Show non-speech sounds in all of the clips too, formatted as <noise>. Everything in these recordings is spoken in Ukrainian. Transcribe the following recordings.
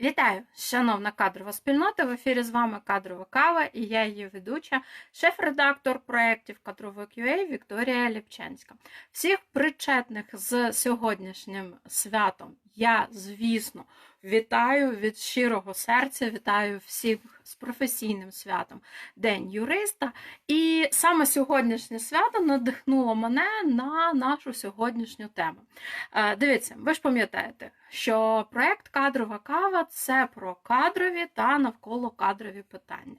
Вітаю, шановна кадрова спільнота. В ефірі з вами кадрова кава і я її ведуча, шеф-редактор проєктів кадрової QA Вікторія Ліпченська. Всіх причетних з сьогоднішнім святом я, звісно, вітаю від щирого серця, вітаю всіх з професійним святом День юриста. І саме сьогоднішнє свято надихнуло мене на нашу сьогоднішню тему. Е, Дивіться, ви ж пам'ятаєте, що проект Кадрова кава це про кадрові та навколокадрові питання.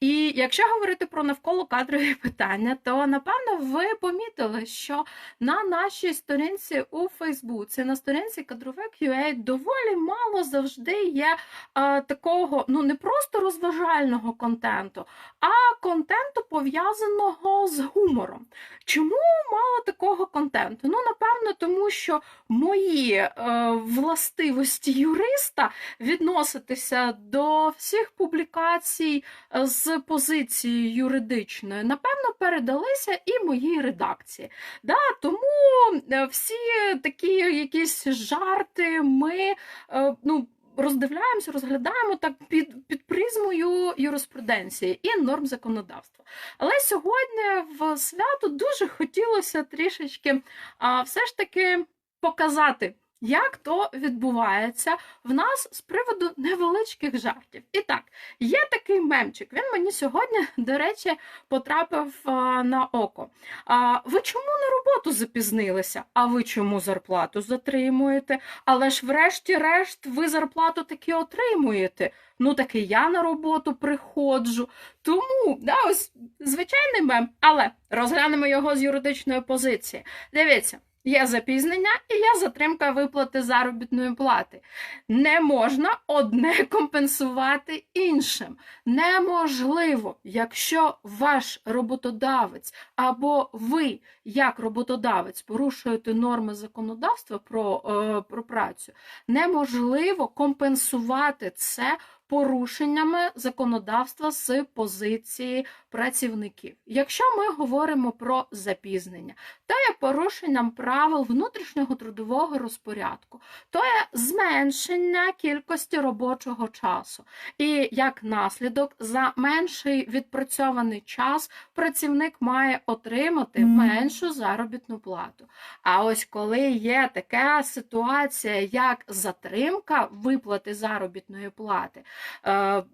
І якщо говорити про навколокадрові <laughs> питання, то напевно ви помітили, що на нашій сторінці у Фейсбуці, на сторінці кадровик UA доволі мало завжди є е, такого, ну не просто розважального контенту, а контенту пов'язаного з гумором. Чому мало такого контенту? Ну, напевно, тому що мої е, властивості юриста відноситися до всіх публікацій е, з позиції юридичної, напевно, передалися і моїй редакції. Да, тому е, всі такі якісь жарти ми е, ну, роздивляємося, розглядаємо так під, під призмою юриспруденції і норм законодавства. Але сьогодні в свято дуже хотілося трішечки а, все ж таки показати. Як то відбувається в нас з приводу невеличких жартів? І так, є такий мемчик. Він мені сьогодні, до речі, потрапив а, на око. А, ви чому на роботу запізнилися? А ви чому зарплату затримуєте? Але ж, врешті-решт, ви зарплату таки отримуєте. Ну таки я на роботу приходжу. Тому, да, ось звичайний мем, але розглянемо його з юридичної позиції. Дивіться. Є запізнення і є затримка виплати заробітної плати. Не можна одне <laughs> компенсувати іншим. Неможливо, якщо ваш роботодавець або ви, як роботодавець, порушуєте норми законодавства про, е, про працю, неможливо компенсувати це порушеннями законодавства з позиції працівників. Якщо ми говоримо про запізнення, то є порушенням правил внутрішнього трудового розпорядку, то є зменшення кількості робочого часу. І як наслідок, за менший відпрацьований час працівник має отримати меншу заробітну плату. А ось коли є така ситуація, як затримка виплати заробітної плати,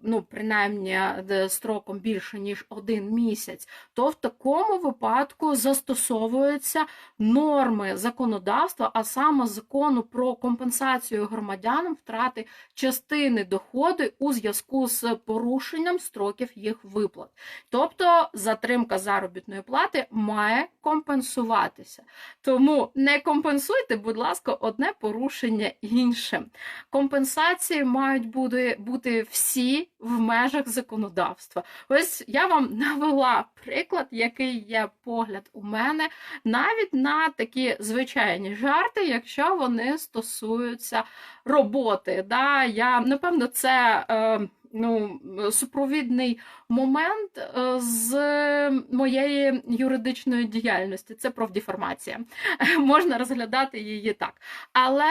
ну, принаймні строком більше, ніж один місяць, то в такому випадку застосовуються норми законодавства, а саме закону про компенсацію громадянам втрати частини доходу у зв'язку з порушенням строків їх виплат. Тобто затримка заробітної плати має компенсуватися. Тому не компенсуйте, будь ласка, одне порушення іншим. Компенсації мають бути, всі в межах законодавства. Ось я вам <laughs> навела приклад, який є погляд у мене, навіть на такі звичайні жарти, якщо вони стосуються роботи. Да? Я, напевно, це. Е, Ну, супровідний момент е, з моєї юридичної діяльності. Це профдіформація. <laughs> Можна розглядати її так. Але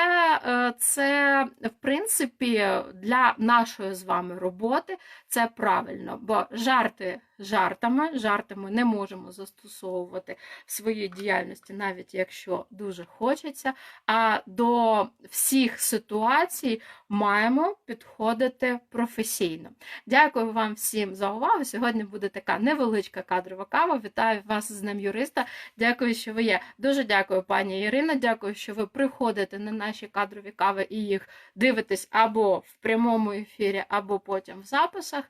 е, це, в принципі, для нашої з вами роботи це правильно, бо жарти жартами, жарти ми не можемо застосовувати в своїй діяльності, навіть якщо дуже хочеться. А до всіх ситуацій маємо підходити професійно. Дякую вам всім за увагу. Сьогодні буде така невеличка кадрова кава. Вітаю вас з Днем юриста. Дякую, що ви є. Дуже дякую, пані Ірина. Дякую, що ви приходите на наші кадрові кави і їх дивитесь або в прямому ефірі, або потім в записах.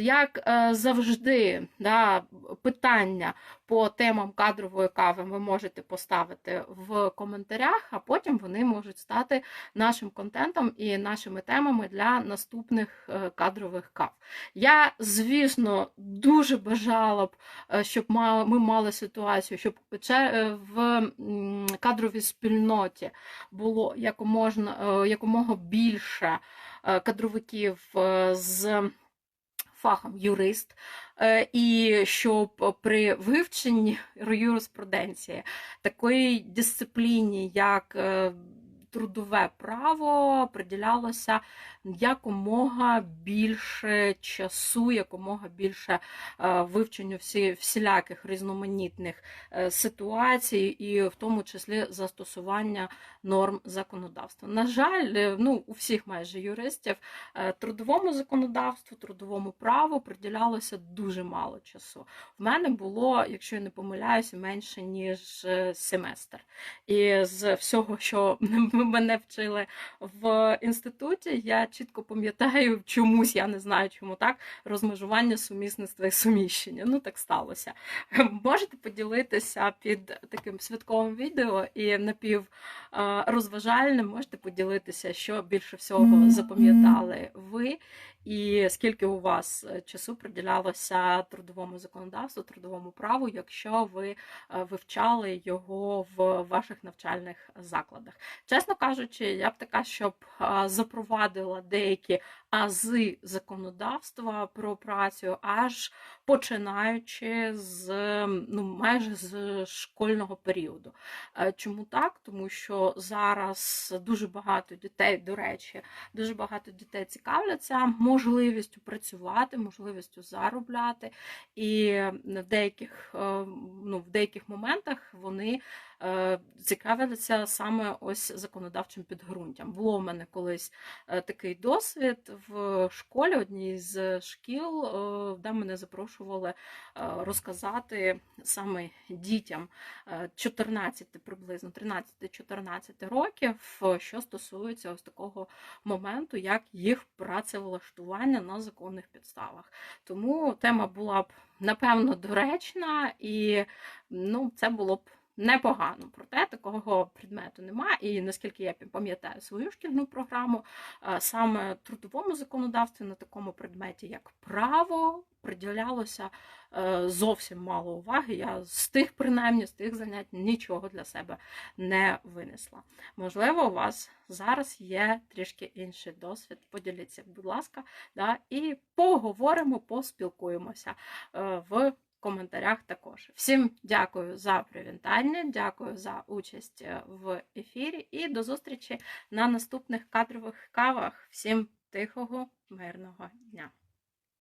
Як е, завжди, да, питання по темам кадрової кави ви можете поставити в коментарях, а потім вони можуть стати нашим контентом і нашими темами для наступних е, кадрових кав. Я, звісно, дуже бажала б, е, щоб ми мали ситуацію, щоб е, в кадровій спільноті було е, якомога більше кадровиків з фахом юрист, і щоб при вивченні <laughs> юриспруденції такої дисципліні, як трудове право приділялося якомога більше часу, якомога більше е, вивченню всі, всіляких різноманітних е, ситуацій, і в тому числі застосування норм законодавства. На жаль, е, ну у всіх майже юристів трудовому законодавству, трудовому праву приділялося дуже мало часу. В мене було, якщо я не помиляюся, менше ніж семестр. І з всього, що <laughs> мене вчили в інституті, я чітко пам'ятаю, чомусь я не знаю, чому так, розмежування сумісництва і суміщення. Ну так сталося. Можете поділитися під таким святковим відео і напів е, розважальним, можете поділитися, що більше всього запам'ятали ви, і скільки у вас е, часу приділялося трудовому законодавству, трудовому праву, якщо ви е, вивчали його в ваших навчальних закладах. Чесно кажучи, я б така, щоб е, запровадила деякі ази законодавства про працю, аж починаючи з ну майже з школьного періоду. Е, Чому так? Тому що зараз дуже багато дітей, до речі, дуже багато дітей цікавляться можливістю працювати, можливістю заробляти, і в деяких, е, ну, в деяких моментах вони е, цікавляться саме ось законодавчим підґрунтям. Було в мене колись е, такий досвід в школі, одній з шкіл, е, де мене запрошували розказати саме дітям е, 14 приблизно 13-14 років, що стосується ось такого моменту, як їх працевлаштування на законних підставах. Тому тема була б напевно доречна, і ну, це було б непогано. Проте такого предмету немає. І наскільки я пам'ятаю свою шкільну програму, е, саме трудовому законодавстві на такому предметі, як право, приділялося е, зовсім мало уваги. Я з тих, принаймні, з тих занять нічого для себе не винесла. Можливо, у вас зараз є трішки інший досвід. Поділіться, будь ласка, да, і поговоримо, поспілкуємося е, в коментарях також. Всім дякую за привітання, дякую за участь е, в ефірі і до зустрічі на наступних кадрових кавах. Всім тихого, мирного дня!